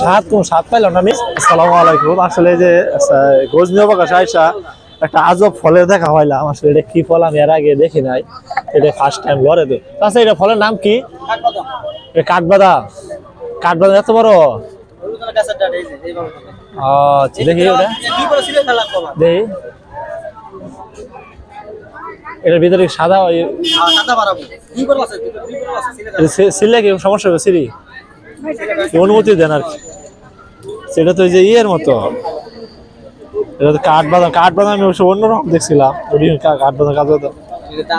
স্বাদ কোন স্বাদ পাইলাম না আমি। আসসালামু আলাইকুম। আসলে যে গজনি অবকাশ আয়সা একটা আজব ফলের দেখা হইলাম আসলে এটা কি ফল আমি এর আগে দেখি নাই। এটা ফার্স্ট টাইম লড়ে তো। আচ্ছা এটা ফলের নাম কি? এটা কাঠবাদাম। কাঠবাদাম এত বড়? আচ্ছা দেখি ওটা দেখি এটার ভিতরে সাদা ওই- সিলে কি সমস্যা হবে সিরি অনুমতি দেন আর সেটা তো ওই যে ইয়ের মতো। এটা তো কাঠ বাদাম কাঠ বাদাম আমি অবশ্য অন্যরকম দেখছিলাম। ওই কা- কাঠ বাদাম কাঠ বাদাম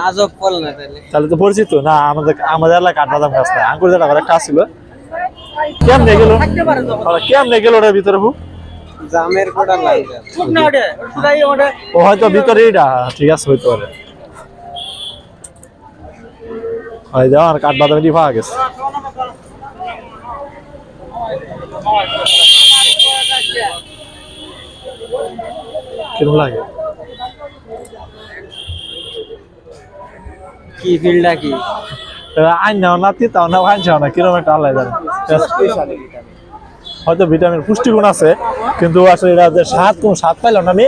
আজব ফল না তাহলে? তাহলে তো পরিচিত। না আমাদের আমাদের এলাকায় কাঠ বাদাম গাছ নাই। আঙ্কুর যেটা একটা ছিল কেমনে গেল? কেমনে গেল ওটার ভিতরে হু জামের কোটা লাগবে ও হয়তো ভিতরে এটা ঠিক আছে হইতে পারে। হয় যাও আর কাঠ বাদাম এটি পাওয়া গেছে। কীরকম লাগে? কি ফিল্ডটা কি? আইন নাও না তিতাও না না কীরকম একটা আলাদা হয়তো ভিটামিন পুষ্টিগুণ আছে কিন্তু আসলে এটা যে স্বাদ কোন স্বাদ পাইলাম না আমি।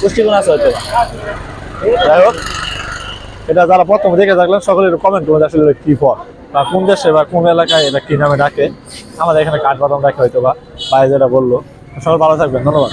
পুষ্টিগুণ আছে হয়তো। যাই হোক এটা যারা প্রথম দেখে থাকলেন সকলে কমেন্ট করুন আসলে কি ফল? বা কোন দেশে বা কোন এলাকায় এটা কি নামে ডাকে? আমাদের এখানে কাঠবাদাম ডাকে হয়তো বা বাইরে যেটা বলল। সবাই ভালো থাকবেন, ধন্যবাদ।